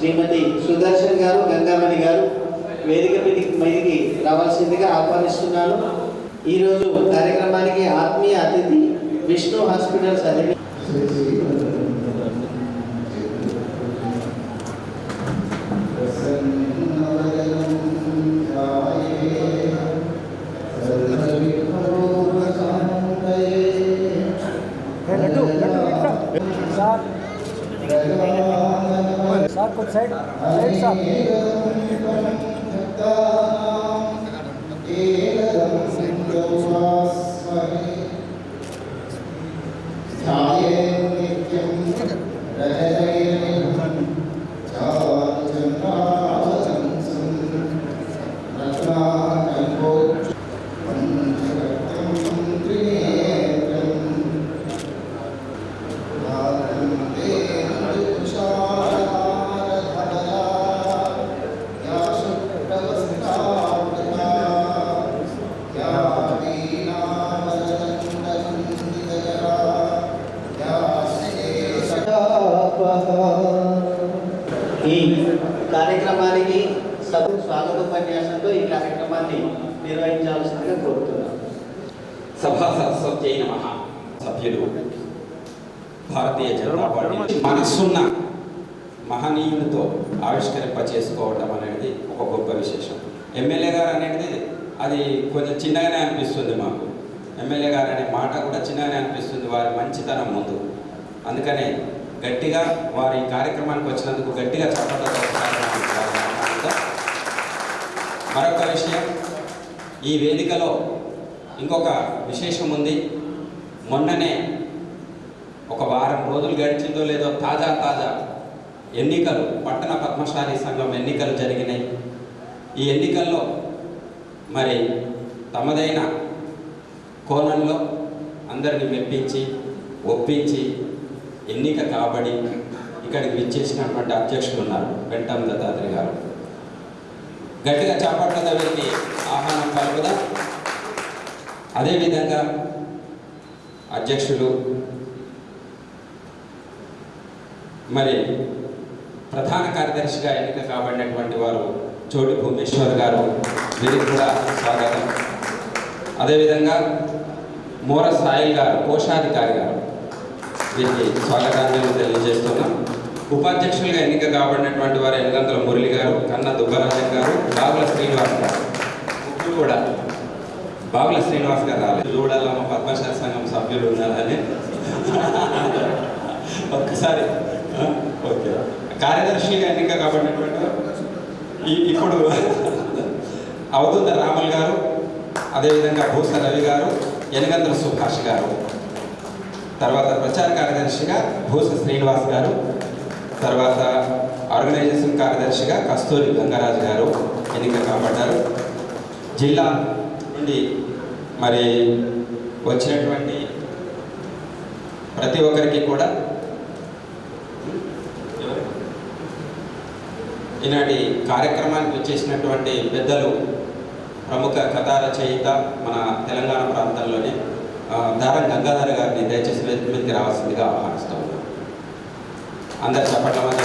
శ్రీమతి సుదర్శన్ గారు గంగామణి గారు వేదిక మీదికి రావాల్సిందిగా ఆహ్వానిస్తున్నాను. ఈరోజు కార్యక్రమానికి ఆత్మీయ అతిథి విష్ణు హాస్పిటల్స్ అధిపతి साइड साइड అనిపిస్తుంది మాకు. ఎమ్మెల్యే గారు అనే మాట కూడా చిన్నగానే అనిపిస్తుంది వారి మంచితనం ముందు. అందుకనే గట్టిగా వారి కార్యక్రమానికి వచ్చినందుకు గట్టిగా చెప్పడంతో మరొక విషయం ఈ వేదికలో ఇంకొక విశేషం ఉంది. మొన్ననే ఒక వారం రోజులు గడిచిందో లేదో తాజా తాజా ఎన్నికలు పట్టణ పద్మశాలి సంఘం ఎన్నికలు జరిగినాయి. ఈ ఎన్నికల్లో మరి తమదైన కోణంలో అందరిని మెప్పించి ఒప్పించి ఎన్నిక కాబడి ఇక్కడికి విచ్చేసినటువంటి అధ్యక్షులు ఉన్నారు వెంటం దత్తాత్రి గారు. గట్టిగా చేపట్ల దగ్గరికి ఆహ్వానం కలుగుదా? అదేవిధంగా అధ్యక్షులు మరి ప్రధాన కార్యదర్శిగా ఎన్నిక కాబడినటువంటి వారు చోటి భూమేశ్వర్ గారు వీరికి కూడా స్వాగతం. అదేవిధంగా మోర సాయిల్ గారు కోశాధికారి గారు వీరికి స్వాగతాంజలి తెలియజేస్తున్నాం. ఉపాధ్యక్షులుగా ఎన్నిక కాబడినటువంటి వారు ఎనగంతల మురళి గారు కన్న దుబ్బరాజన్ గారు బాగుల శ్రీనివాస్ గారు. ముగ్గురు కూడా బాగుల శ్రీనివాస్ గారు రాలేదు. చూడాలమ్మ పద్మశాస్త్ర సంఘం సభ్యులు ఉన్నారని. ఒక్కసారి ఓకే. కార్యదర్శిగా ఎన్నిక కాబడినటువంటి ఇప్పుడు అవధూత రాముల్ గారు అదేవిధంగా భూస రవి గారు యనగంద్ర సుభాష్ గారు. తర్వాత ప్రచార కార్యదర్శిగా భూస శ్రీనివాస్ గారు. తర్వాత ఆర్గనైజేషన్ కార్యదర్శిగా కస్తూరి గంగరాజు గారు ఎన్నిక కాబడ్డారు జిల్లా నుండి మరి వచ్చినటువంటి ప్రతి ఒక్కరికి కూడా ఈనాటి కార్యక్రమానికి వచ్చేసినటువంటి పెద్దలు ప్రముఖ కథా రచయిత మన తెలంగాణ ప్రాంతంలోనే దారం గంగాధర గారిని దయచేసి వేదిక మీదకి రావాల్సిందిగా ఆహ్వానిస్తూ ఉన్నాం అందరు చెప్పట్ల మధ్య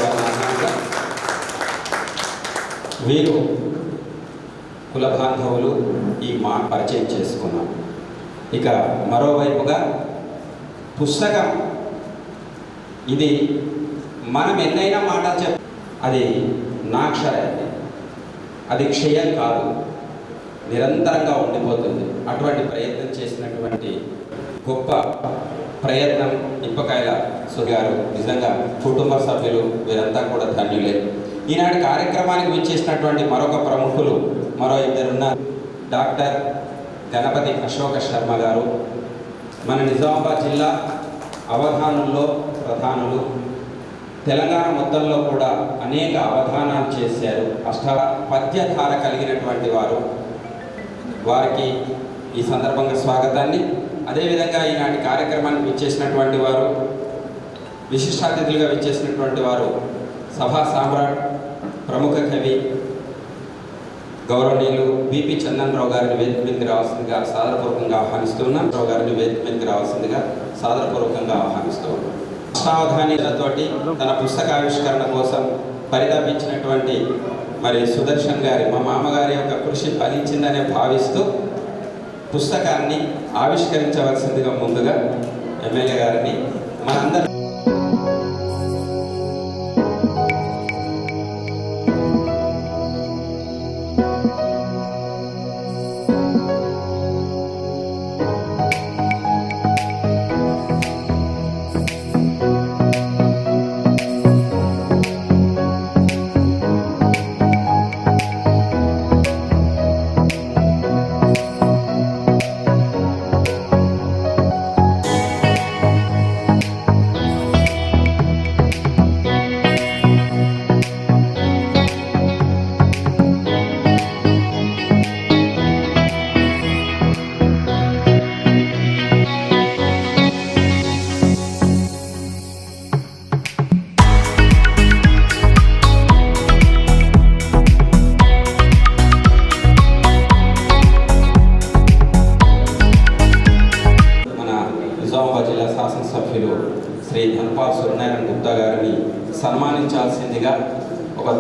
వీరు కుల బాంధవులు ఈ మా పరిచయం చేసుకున్నాం. ఇక మరోవైపుగా పుస్తకం. ఇది మనం ఎన్నైనా మాటలు చెప్ అది నాక్షరైంది అది క్షయం కాదు. నిరంతరంగా ఉండిపోతుంది. అటువంటి ప్రయత్నం చేసినటువంటి గొప్ప ప్రయత్నం ఇప్పకాయల సుగారు. నిజంగా కుటుంబ సభ్యులు వీరంతా కూడా ధన్యులే. ఈనాటి కార్యక్రమానికి విచ్చేసినటువంటి మరొక ప్రముఖులు మరో ఇద్దరున్న డాక్టర్ గణపతి అశోక శర్మ గారు. మన నిజామాబాద్ జిల్లా అవధానుల్లో ప్రధానులు. తెలంగాణ మొత్తంలో కూడా అనేక అవధానాలు చేశారు. అష్ట పద్యధార కలిగినటువంటి వారు. వారికి ఈ సందర్భంగా స్వాగతాన్ని. అదేవిధంగా ఈనాటి కార్యక్రమానికి విచ్చేసినటువంటి వారు విశిష్టాతిథులుగా విచ్చేసినటువంటి వారు సభా సామ్రాట్ ప్రముఖ కవి గౌరవనీయులు బిపి చందన్రావు గారిని వేదిక మీదకి రావాల్సిందిగా సాదరపూర్వకంగా ఆహ్వానిస్తున్నాం రావు గారిని వేదిక మీదకి రావాల్సిందిగా సాదరపూర్వకంగా ఆహ్వానిస్తూ ఉన్నాం. అష్టావధానిలతోటి తన పుస్తకావిష్కరణ కోసం పరితపించినటువంటి మరి సుదర్శన్ గారి మా మామగారి యొక్క కృషి ఫలించిందనే భావిస్తూ పుస్తకాన్ని ఆవిష్కరించవలసిందిగా ముందుగా ఎమ్మెల్యే గారిని మనందరి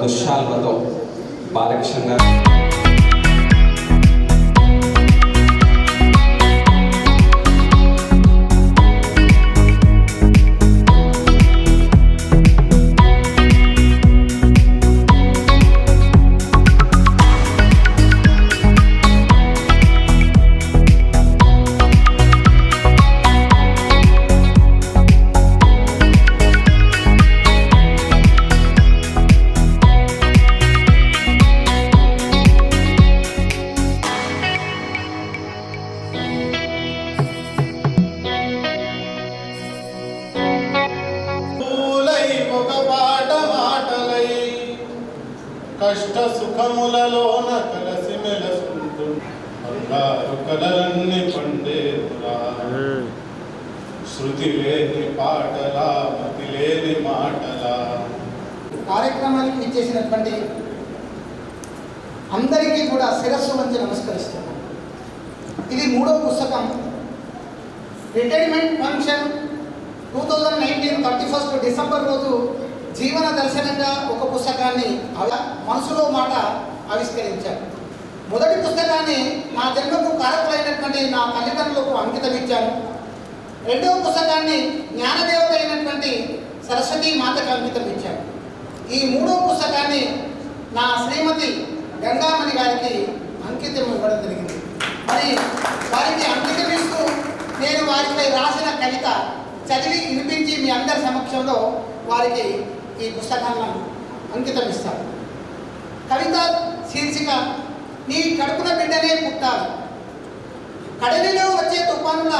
ఒక బాలకృష్ణ గారు కష్ట సుఖములలోన కలసి బంగారు కలలన్నీ పండేదురా శృతి లేని పాటలా మతి లేని మాటలా. కార్యక్రమానికి ఇచ్చేసినటువంటి అందరికీ కూడా శిరస్సు వంచి నమస్కరిస్తున్నాను ఇది మూడో పుస్తకం. Retirement function two thousand nineteen thirty first December రోజు జీవన దర్శనంగా ఒక పుస్తకాన్ని అలా మనసులో మాట ఆవిష్కరించారు. మొదటి పుస్తకాన్ని నా జన్మకు కారకులైనటువంటి నా తల్లిదండ్రులకు అంకితం ఇచ్చాను రెండవ పుస్తకాన్ని జ్ఞానదేవత అయినటువంటి సరస్వతి మాతకు అంకితం ఇచ్చాను ఈ మూడో పుస్తకాన్ని నా శ్రీమతి గంగామణి గారికి అంకితం ఇవ్వడం జరిగింది. మరి వారికి అంకితం ఇస్తూ నేను వారిపై రాసిన కవిత చదివి వినిపించి మీ అందరి సమక్షంలో వారికి ఈ పుస్తకాలను అంకితం కవిత శీర్షిక నీ కడుపున బిడ్డనే పుట్టాలి. కడలిలో వచ్చే తుఫానుల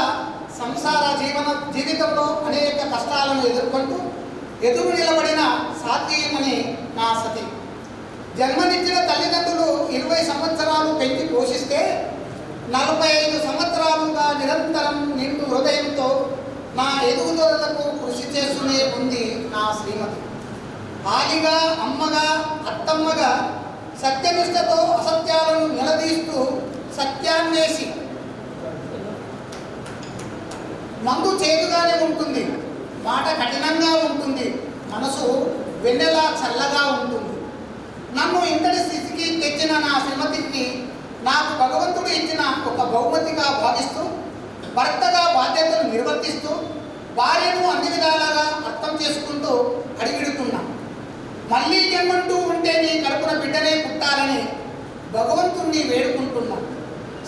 సంసార జీవన జీవితంలో అనేక కష్టాలను ఎదుర్కొంటూ ఎదురు నిలబడిన సాత్వీయమని నా సతి. జన్మనిచ్చిన తల్లిదండ్రులు ఇరవై సంవత్సరాలు పెంచి పోషిస్తే నలభై ఐదు సంవత్సరాలుగా నిరంతరం నిండు హృదయంతో నా ఎదుగుదలకు కృషి చేస్తూనే ఉంది నా శ్రీమతి. ఆలిగా అమ్మగా అత్తమ్మగా సత్యనిష్టతో అసత్యాలను నిలదీస్తూ సత్యాన్వేషి. మందు చేదుగానే ఉంటుంది మాట కఠినంగా ఉంటుంది మనసు వెన్నెలా చల్లగా ఉంటుంది. నన్ను ఇంతటి స్థితికి తెచ్చిన నా శ్రీమతికి నాకు భగవంతుడు ఇచ్చిన ఒక బహుమతిగా భావిస్తూ భర్తగా బాధ్యతలు నిర్వర్తిస్తూ భార్యను అన్ని విధాలుగా అర్థం చేసుకుంటూ అడిగిడుతున్నాను మళ్ళీ జన్మంటూ ఉంటే నీ కడుపున బిడ్డనే పుట్టాలని భగవంతుణ్ణి వేడుకుంటున్నా.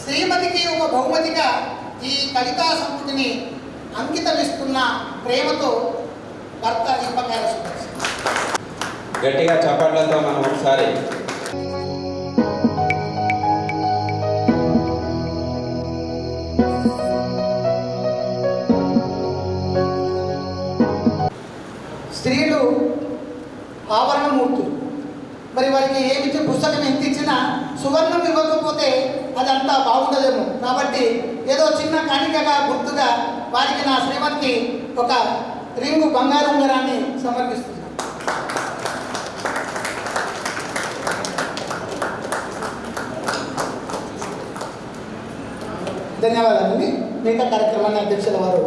శ్రీమతికి ఒక బహుమతిగా ఈ కవితా సంపుటిని అంకితమిస్తున్న ప్రేమతో భర్త దీపకాయ గట్టిగా చప్పట్లతో మనం ఒకసారి ఆవరణమూర్తులు మరి వారికి ఏమిచ్చి పుస్తకం ఎంత ఇచ్చినా సువర్ణం ఇవ్వకపోతే అదంతా బాగుండదేమో. కాబట్టి ఏదో చిన్న కానికగా గుర్తుగా వారికి నా శ్రీమతికి ఒక రింగు బంగారు ఉంగరాన్ని సమర్పిస్తున్నాను ధన్యవాదాలండి. మిగతా కార్యక్రమాన్ని అధ్యక్షుల వారు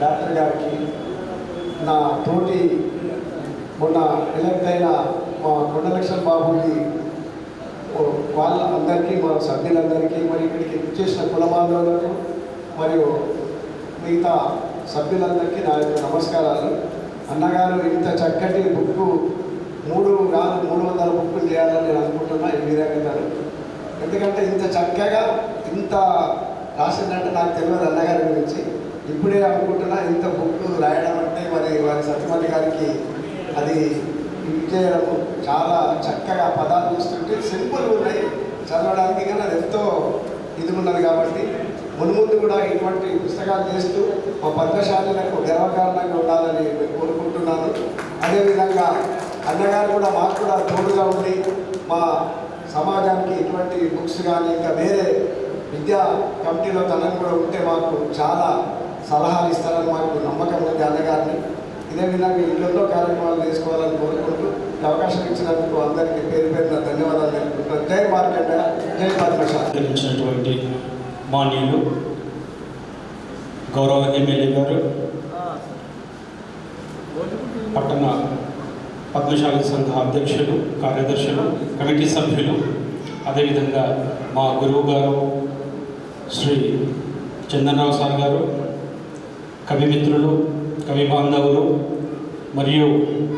డాక్టర్ గారికి నా తోటి మొన్న ఎలక్ట్ అయిన మా కొండలక్ష్మణ్ బాబుకి వాళ్ళ అందరికీ మా సభ్యులందరికీ మరి ఇక్కడికి చేసిన కుల బాంధవులకు మరియు మిగతా సభ్యులందరికీ నా యొక్క నమస్కారాలు. అన్నగారు ఇంత చక్కటి బుక్ మూడు కాదు మూడు వందల బుక్కులు చేయాలని నేను అనుకుంటున్నా ఈ విధంగా ఎందుకంటే ఇంత చక్కగా ఇంత రాసిందంటే నాకు తెలియదు అన్నగారి గురించి. ఇప్పుడే అనుకుంటున్నా ఇంత బుక్ రాయడం అంటే మరి వారి సత్యమణి గారికి అది చేయడం చాలా చక్కగా పదాలు చూస్తుంటే సింపుల్ ఉన్నాయి. చదవడానికి కానీ అది ఎంతో ఇది ఉన్నది కాబట్టి మున్ముందు కూడా ఇటువంటి పుస్తకాలు చేస్తూ మా పద్మశాలకు గర్వకారణంగా ఉండాలని నేను కోరుకుంటున్నాను. అదేవిధంగా అన్నగారు కూడా మాకు కూడా తోడుగా ఉండి మా సమాజానికి ఇటువంటి బుక్స్ కానీ ఇంకా వేరే విద్యా కమిటీలో తనని కూడా ఉంటే మాకు చాలా సలహాలు ఇస్తారని మాకు నమ్మకం ఉంది అన్నగారిని ఇదే విధంగా ఇళ్ళల్లో కార్యక్రమాలు తీసుకోవాలని కోరుకుంటూ ఈ అవకాశం ఇచ్చినందుకు అందరికీ పేరు పేరున ధన్యవాదాలు తెలుపుకుంటున్నాను జై మార్కెట్ జై పద్మశాల మాన్యులు గౌరవ ఎమ్మెల్యే గారు పట్టణ పద్మశాలి సంఘ అధ్యక్షులు కార్యదర్శులు కమిటీ సభ్యులు అదేవిధంగా మా గురువు గారు శ్రీ చందనరావు సార్ గారు కవి మిత్రులు కవి బాంధవులు మరియు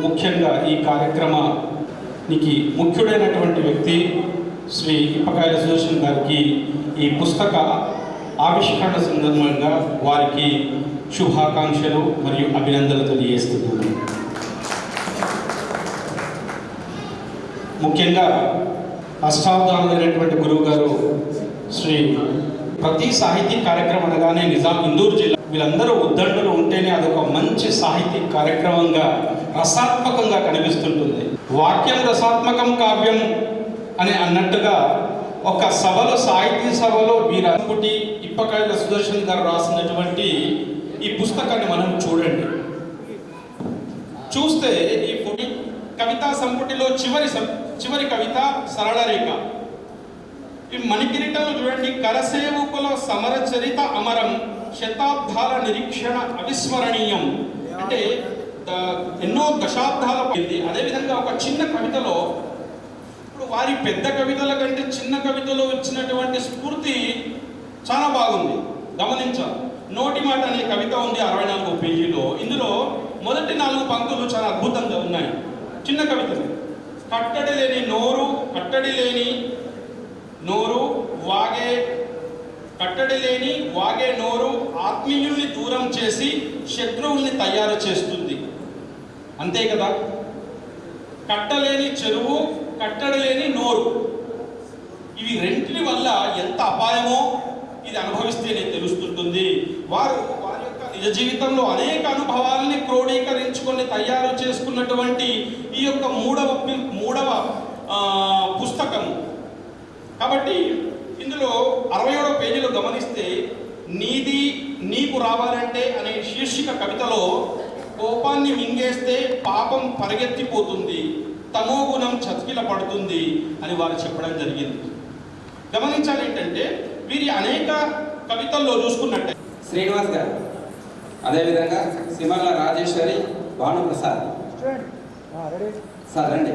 ముఖ్యంగా ఈ కార్యక్రమానికి ముఖ్యుడైనటువంటి వ్యక్తి శ్రీ ఇప్పకాయల సుదర్శన్ గారికి ఈ పుస్తక ఆవిష్కరణ సందర్భంగా వారికి శుభాకాంక్షలు మరియు అభినందనలు తెలియజేస్తున్నాను. ముఖ్యంగా అష్టావధానులైనటువంటి గురువు గారు శ్రీ ప్రతి సాహితీ కార్యక్రమం అనగానే నిజాం ఇందూరు జిల్లా వీళ్ళందరూ ఉద్దండులు ఉంటేనే అదొక మంచి సాహితీ కార్యక్రమంగా రసాత్మకంగా కనిపిస్తుంటుంది. వాక్యం రసాత్మకం కావ్యం అని అన్నట్టుగా ఒక సభలో సాహితీ సభలో వీరంకుటి ఇప్పకాయల సుదర్శన్ గారు రాసినటువంటి ఈ పుస్తకాన్ని మనం చూడండి. చూస్తే ఈ పుటి కవితా సంపుటిలో చివరి సం- చివరి కవిత సరళ రేఖ ఈ మణికిరీటంలో చూడండి కరసేవకుల సమర చరిత అమరం. శతాబ్దాల నిరీక్షణ అవిస్మరణీయం. అంటే ఎన్నో దశాబ్దాల పోయింది అదేవిధంగా ఒక చిన్న కవితలో ఇప్పుడు వారి పెద్ద కవితల కంటే చిన్న కవితలో ఇచ్చినటువంటి స్ఫూర్తి చాలా బాగుంది. గమనించాలి. నోటి మాట అనే కవిత ఉంది అరవై నాలుగు పేజీలో. ఇందులో మొదటి నాలుగు పంక్తులు చాలా అద్భుతంగా ఉన్నాయి. చిన్న కవితలు కట్టడి లేని నోరు కట్టడి లేని నోరు వాగే కట్టడి లేని వాగే నోరు ఆత్మీయుల్ని దూరం చేసి శత్రువుల్ని తయారు చేస్తుంది. అంతే కదా? కట్టలేని చెరువు కట్టడి లేని నోరు. ఇవి రెంటి వల్ల ఎంత అపాయమో ఇది అనుభవిస్తేనే తెలుస్తుంటుంది. వారు వారి యొక్క నిజ జీవితంలో అనేక అనుభవాలని క్రోడీకరించుకొని తయారు చేసుకున్నటువంటి ఈ యొక్క మూడవ మూడవ పుస్తకం కాబట్టి ఇందులో అరవై ఏడవ పేజీలో గమనిస్తే నీది నీకు రావాలంటే అనే శీర్షిక కవితలో కోపాన్ని మింగేస్తే పాపం పరిగెత్తిపోతుంది తమో గుణం చతికిల పడుతుంది అని వారు చెప్పడం జరిగింది. గమనించాలి ఏంటంటే వీరి అనేక కవితల్లో చూసుకున్నట్టే శ్రీనివాస్ గారు అదేవిధంగా సిమర్ల రాజేశ్వరి భానుప్రసాద్. సార్ రండి.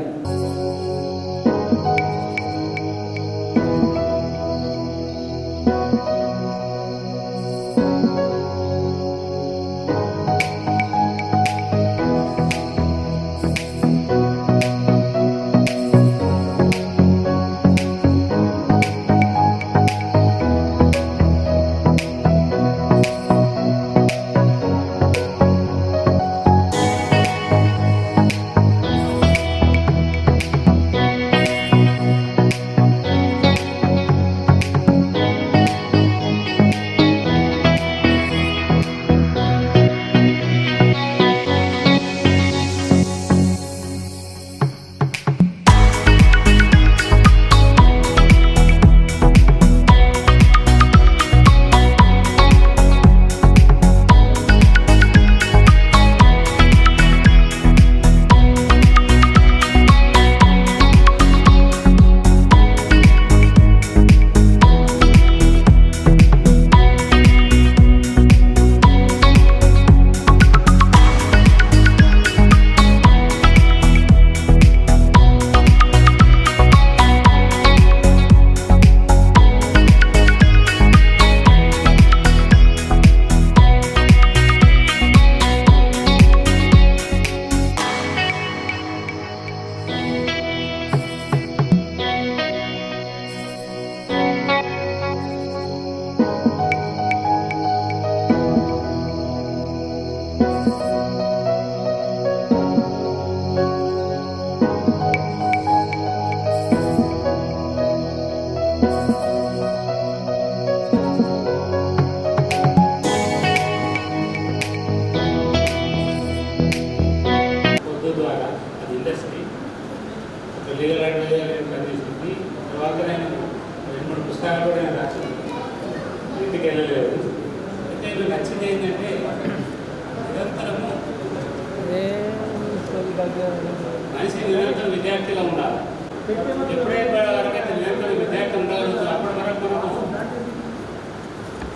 ఎప్పుడైతే వరకైతే నిరంతరం విద్యార్థి ఉండగలుగుతుందో అప్పటి వరకు మనము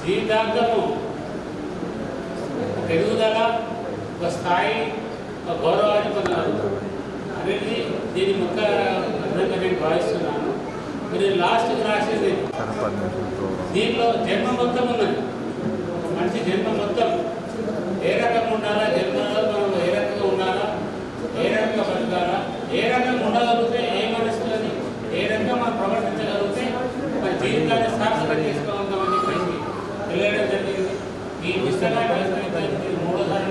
జీవితాంతము ఒక ఎదుగుదల ఒక స్థాయి ఒక గౌరవాన్ని పొందారు అనేది దీని ముఖ అర్థంగా నేను భావిస్తున్నాను. మీరు లాస్ట్కి రాసేది దీంట్లో జన్మ మొత్తం ఉన్నది. ఒక మనిషి జన్మ మొత్తం ఏ రకంగా ఉండాలా జన్మలో మనం ఏ రకంగా ఉండాలా ఏ రకంగా బతకాలా ఏ రకంగా ఉండగలిగితే ఏ మనుషులని ఏ రకంగా మనం ప్రవర్తించగలిగితే మన శాసనం సార్థకం చేసుకోగలుగుతామని చెప్పేసి తెలియడం జరిగింది. ఈ పుస్తకాన్ని మూడోసారి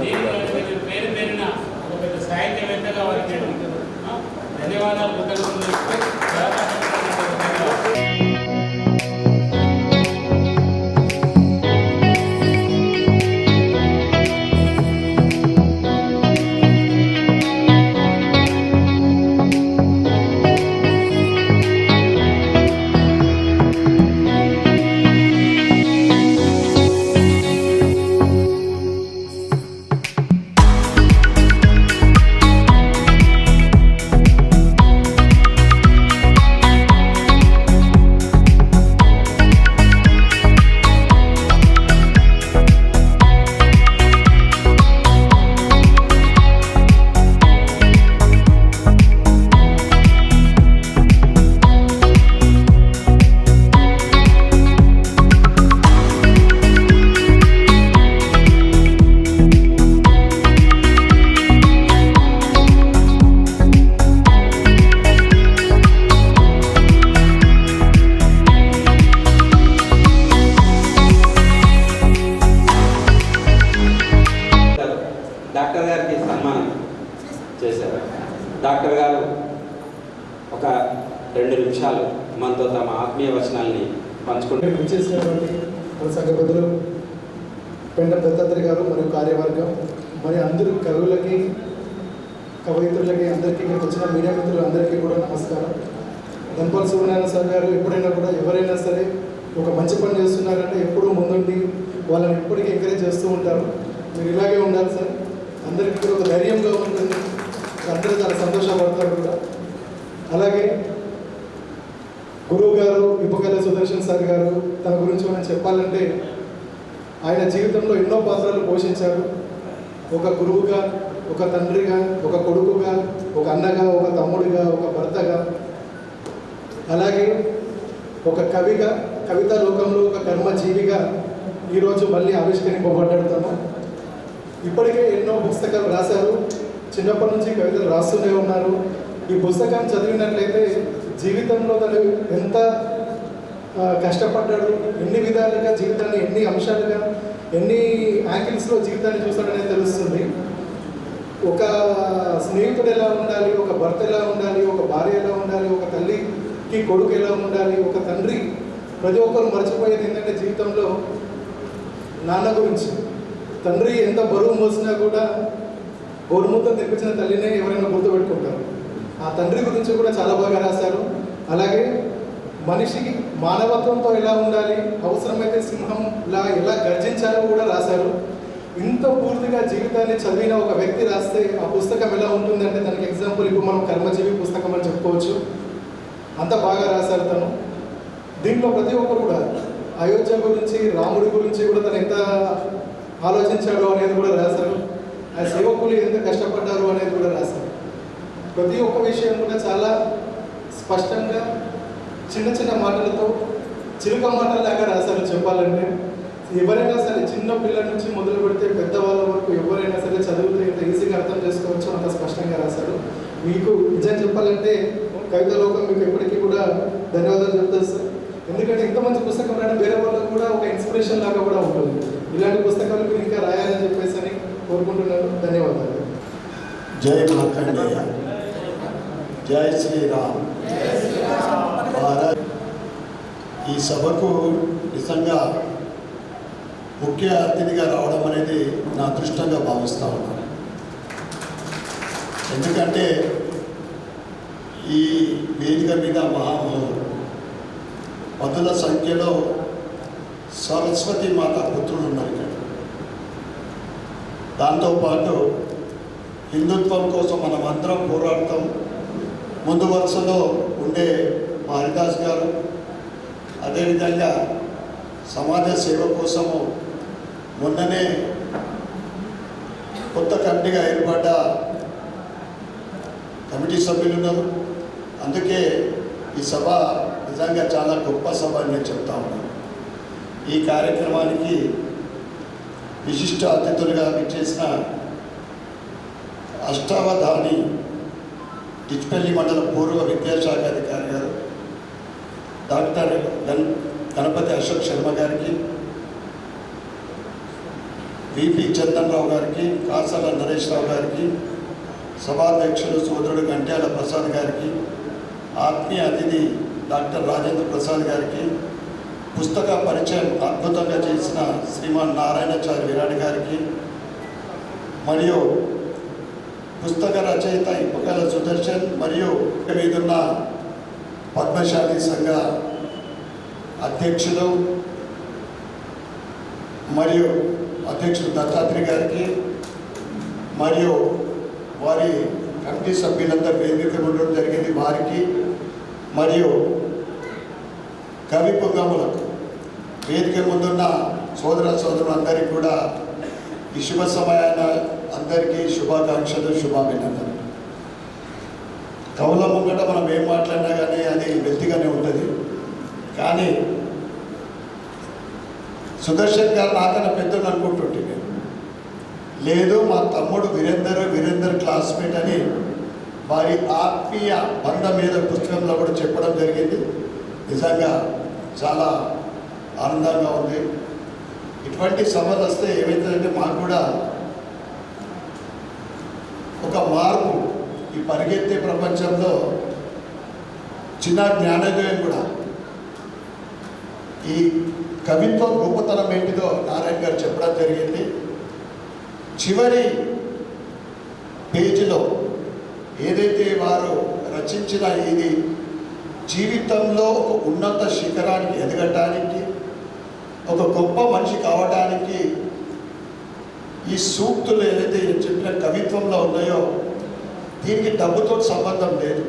దీనిలో పేరు పేరిన ఒక పెద్ద సాహిత్యవేత్తగా వారికి ధన్యవాదాలు కృతజ్ఞతలు. పంచుకుంటారు ఇక్కడ విచ్చేసినటువంటి మన సంఘపతులు పెండ దత్తాత్రేయ గారు మరియు కార్యవర్గం మరి అందరూ కవులకి కవయిత్రులకి అందరికీ ఇక్కడికి వచ్చిన మీడియా మిత్రులు అందరికీ కూడా నమస్కారం. దంపల్ సూర్యనారాయణ సార్ గారు ఎప్పుడైనా కూడా ఎవరైనా సరే ఒక మంచి పని చేస్తున్నారంటే ఎప్పుడూ ముందుండి వాళ్ళని ఎప్పటికీ ఎంకరేజ్ చేస్తూ ఉంటారు. మీరు ఇలాగే ఉండాలి సార్. అందరికీ కూడా ఒక ధైర్యంగా ఉంటుంది. అందరూ చాలా సంతోషపడతారు కూడా. అలాగే గురువు గారు ఇప్పకల సుదర్శన్ సార్ గారు తన గురించి మనం చెప్పాలంటే ఆయన జీవితంలో ఎన్నో పాత్రలు పోషించారు ఒక గురువుగా ఒక తండ్రిగా ఒక కొడుకుగా ఒక అన్నగా ఒక తమ్ముడిగా ఒక భర్తగా. అలాగే ఒక కవిగా కవితా లోకంలో ఒక కర్మజీవిగా ఈరోజు మళ్ళీ ఆవిష్కరింపబడ్డాడుతాము ఇప్పటికే ఎన్నో పుస్తకాలు రాశారు. చిన్నప్పటి నుంచి కవితలు రాస్తూనే ఉన్నారు. ఈ పుస్తకాన్ని చదివినట్లయితే జీవితంలో తను ఎంత కష్టపడ్డాడు. ఎన్ని విధాలుగా జీవితాన్ని ఎన్ని అంశాలుగా ఎన్ని యాంగిల్స్లో జీవితాన్ని చూస్తాడనేది తెలుస్తుంది. ఒక స్నేహితుడు ఎలా ఉండాలి ఒక భర్త ఎలా ఉండాలి ఒక భార్య ఎలా ఉండాలి ఒక తల్లికి కొడుకు ఎలా ఉండాలి ఒక తండ్రి ప్రతి ఒక్కరు మర్చిపోయేది ఏంటంటే జీవితంలో నాన్న గురించి. తండ్రి ఎంత బరువు మోసినా కూడా గోరుముద్ద తెప్పించిన తల్లినే ఎవరైనా గుర్తుపెట్టుకుంటారు. ఆ తండ్రి గురించి కూడా చాలా బాగా రాశారు. అలాగే మనిషికి మానవత్వంతో ఎలా ఉండాలి అవసరమైతే సింహంలా ఎలా గర్జించాలో కూడా రాశారు. ఇంత పూర్తిగా జీవితాన్ని చదివిన ఒక వ్యక్తి రాస్తే ఆ పుస్తకం ఎలా ఉంటుందంటే దానికి ఎగ్జాంపుల్ ఇప్పుడు మనం కర్మజీవి పుస్తకం అని చెప్పుకోవచ్చు. అంత బాగా రాశారు తను. దీంట్లో ప్రతి ఒక్కరు కూడా అయోధ్య గురించి రాముడి గురించి కూడా తను ఎంత ఆలోచించాడు అనేది కూడా రాశారు. ఆ సేవకులు ఎంత కష్టపడ్డారు అనేది కూడా రాశారు. ప్రతి ఒక్క విషయం కూడా చాలా స్పష్టంగా చిన్న చిన్న మాటలతో చిలుక మాటలాగా రాశారు చెప్పాలంటే. ఎవరైనా సరే చిన్న పిల్లల నుంచి మొదలు పెడితే పెద్దవాళ్ళ వరకు ఎవరైనా సరే చదివితే ఎంత ఈజీగా అర్థం చేసుకోవచ్చు అంత స్పష్టంగా రాశారు. మీకు నిజం చెప్పాలంటే కవిత లోకం మీకు ఎప్పటికీ కూడా ధన్యవాదాలు చెప్తారు సార్. ఎందుకంటే ఇంత మంచి పుస్తకం రాయడం వేరే వాళ్ళకు కూడా ఒక ఇన్స్పిరేషన్ లాగా కూడా ఉంటుంది. ఇలాంటి పుస్తకాలు మీరు ఇంకా రాయాలని చెప్పేసి అని కోరుకుంటున్నాను. ధన్యవాదాలు. జై జై శ్రీరామ్. భారత్ ఈ సభకు నిజంగా ముఖ్య అతిథిగా రావడం అనేది నా అదృష్టంగా భావిస్తా ఉన్నాను ఎందుకంటే ఈ వేదిక మీద మహామహులు పదుల సంఖ్యలో సరస్వతి మాత పుత్రులు ఉన్నారు ఇక్కడ. దాంతోపాటు హిందుత్వం కోసం మనం అందరం పోరాడతాం. ముందు వరుసలో ఉండే మా హరిదాస్ గారు అదేవిధంగా సమాజ సేవ కోసము మొన్ననే కొత్త కమిటీగా ఏర్పడ్డ కమిటీ సభ్యులు ఉన్నారు అందుకే ఈ సభ నిజంగా చాలా గొప్ప సభ అని నేను చెప్తా ఉన్నాను ఈ కార్యక్రమానికి విశిష్ట అతిథులుగా విచ్చేసిన అష్టావధాని డిచ్పల్లి మండల పూర్వ విద్యాశాఖ అధికారి గారు డాక్టర్ గణ గణపతి అశోక్ శర్మ గారికి విపి చందన్రావు గారికి కాసల నరేష్ రావు గారికి సభాధ్యక్షుడు సోదరుడు గంట్యాల ప్రసాద్ గారికి ఆత్మీయ అతిథి డాక్టర్ రాజేంద్ర ప్రసాద్ గారికి పుస్తక పరిచయం అద్భుతంగా చేసిన శ్రీమాన్ నారాయణచారి విరాట్ గారికి మరియు పుస్తక రచయిత ఇప్పకల సుదర్శన్ మరియు మీదున్న పద్మశాలి సంఘ అధ్యక్షులు మరియు అధ్యక్షుడు దత్తాత్రి గారికి మరియు వారి కమిటీ సభ్యులందరూ వేదిక ఉండడం జరిగింది వారికి మరియు కవి పొంగములకు వేదిక ముందున్న సోదర సోదరులందరికీ కూడా ఈ శుభ సమయాన అందరికీ శుభాకాంక్షలు శుభాభినందనలు. కవుల ముంగట మనం ఏం మాట్లాడినా కానీ అది వెల్తిగానే ఉంటుంది. కానీ సుదర్శన్ గారు నాకన్నా పెద్దలు అనుకుంటుంటే నేను. లేదు మా తమ్ముడు వీరేందర్ వీరేందర్ క్లాస్మేట్ అని వారి ఆత్మీయ బంధం మీద పుస్తకంలో కూడా చెప్పడం జరిగింది. నిజంగా చాలా ఆనందంగా ఉంది. ఇటువంటి సభలు వస్తే ఏమవుతుందంటే మాకు కూడా ఒక మార్పు ఈ పరిగెత్తే ప్రపంచంలో చిన్న జ్ఞానోదయం కూడా. ఈ కవిత్వం గొప్పతనం ఏంటిదో నారాయణ గారు చెప్పడం జరిగింది. చివరి పేజీలో ఏదైతే వారు రచించిన ఇది జీవితంలో ఒక ఉన్నత శిఖరానికి ఎదగటానికి ఒక గొప్ప మనిషి కావడానికి ఈ సూక్తులు ఏదైతే చెప్పిన కవిత్వంలో ఉన్నాయో దీనికి డబ్బుతో సంబంధం లేదు.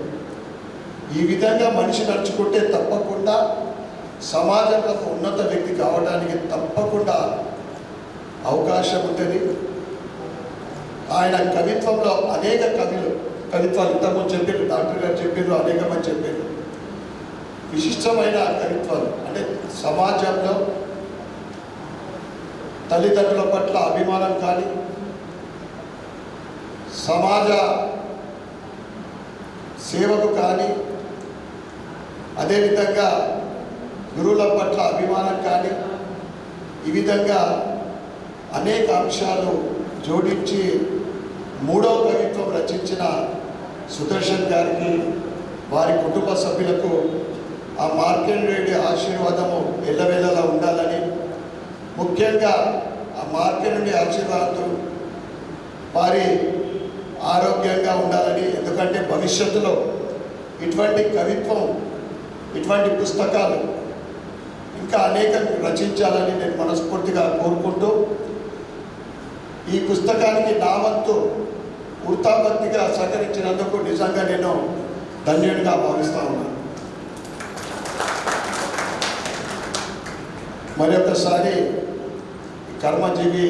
ఈ విధంగా మనిషి నడుచుకుంటే తప్పకుండా సమాజంలో ఉన్నత వ్యక్తి కావడానికి తప్పకుండా అవకాశం ఉంటుంది. ఆయన కవిత్వంలో అనేక కవులు కవిత్వాలు ఇంతకుముందు చెప్పారు డాక్టర్ గారు చెప్పారు అనేక మంది చెప్పారు విశిష్టమైన కవిత్వాలు అంటే సమాజంలో తల్లిదండ్రుల పట్ల అభిమానం కానీ సమాజ సేవకు కానీ అదేవిధంగా గురువుల పట్ల అభిమానం కానీ ఈ విధంగా అనేక అంశాలు జోడించి మూడవ కవిత్వం రచించిన సుదర్శన్ గారికి వారి కుటుంబ సభ్యులకు ఆ మార్కెండేడి ఆశీర్వాదము ఎల్లవేళలా ఉండాలని ముఖ్యంగా ఆ మార్కెండేడి ఆశీర్వాదం వారి ఆరోగ్యంగా ఉండాలని ఎందుకంటే భవిష్యత్తులో ఇటువంటి కవిత్వం ఇటువంటి పుస్తకాలు ఇంకా అనేక రచించాలని నేను మనస్ఫూర్తిగా కోరుకుంటూ ఈ పుస్తకానికి నా వంతు వృత్తాపత్తిగా సహకరించినందుకు నిజంగా నేను ధన్యుడిగా భావిస్తా ఉన్నాను మరొకసారి కర్మజీవి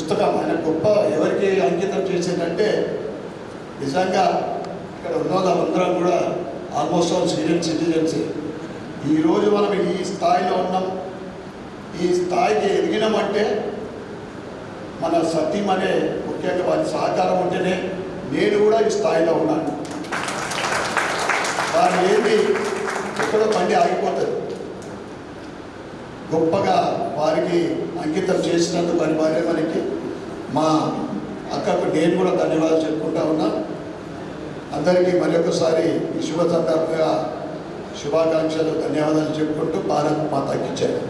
పుస్తకం. ఆయన గొప్ప ఎవరికి అంకితం చేసిందంటే నిజంగా ఇక్కడ ఉన్న వాళ్ళందరం కూడా ఆల్మోస్ట్ ఆల్ సీనియర్ సిటిజన్స్. ఈరోజు మనం ఈ స్థాయిలో ఉన్నాం. ఈ స్థాయికి ఎదిగినామంటే మన సతీం అనే ముఖ్యంగా వారి సహకారం ఉంటేనే నేను కూడా ఈ స్థాయిలో ఉన్నాను. వారు ఏది ఎక్కడో బండి ఆగిపోతుంది గొప్పగా వారికి అంకితం చేసినందుకు మరి వారే మనకి మా అక్కకు నేను కూడా ధన్యవాదాలు చెప్పుకుంటా ఉన్నా. అందరికీ మరొకసారి ఈ శుభ సందర్భంగా శుభాకాంక్షలు ధన్యవాదాలు చెప్పుకుంటూ భారత్ మా తగ్గించారు